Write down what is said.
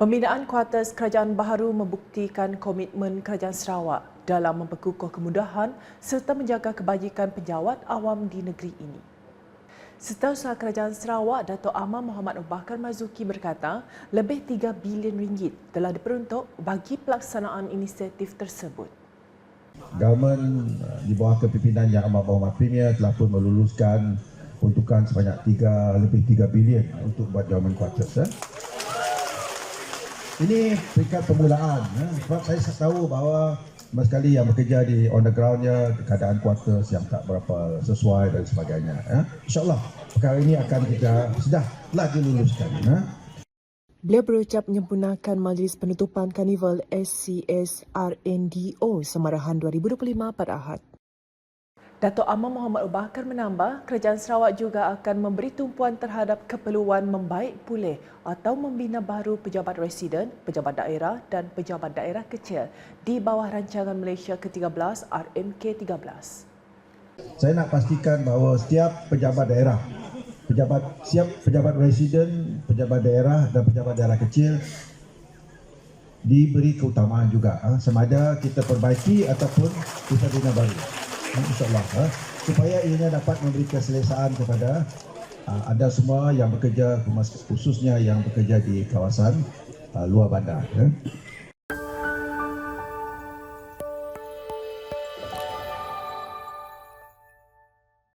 Pembinaan kuartus kerajaan baharu membuktikan komitmen kerajaan Sarawak dalam memperkukuh kemudahan serta menjaga kebajikan penjawat awam di negeri ini. Setiausaha Kerajaan Sarawak, Datuk Amar Muhammad Bakar Mazuki berkata, lebih 3 bilion ringgit telah diperuntuk bagi pelaksanaan inisiatif tersebut. Government uh, di bawah kepimpinan Yang Amat Berhormat Premier telah pun meluluskan peruntukan sebanyak 3 lebih 3 bilion untuk buat government quarters. Eh. Ini peringkat permulaan. Eh. Sebab saya tahu bahawa Mas sekali yang bekerja di on the groundnya keadaan quarters yang tak berapa sesuai dan sebagainya. Eh. InsyaAllah perkara ini akan kita sudah telah diluluskan. Eh. Beliau berucap menyempurnakan majlis penutupan Karnival SCS RNDO Semarahan 2025 pada Ahad. Datuk Amar Muhammad Bakar menambah, Kerajaan Sarawak juga akan memberi tumpuan terhadap keperluan membaik pulih atau membina baru pejabat residen, pejabat daerah dan pejabat daerah kecil di bawah rancangan Malaysia ke-13 RMK-13. Saya nak pastikan bahawa setiap pejabat daerah pejabat siap pejabat residen, pejabat daerah dan pejabat daerah kecil diberi keutamaan juga ha? semada kita perbaiki ataupun kita bina baru? insyaAllah ha? supaya ianya dapat memberi keselesaan kepada ha, anda semua yang bekerja khususnya yang bekerja di kawasan ha, luar bandar ha?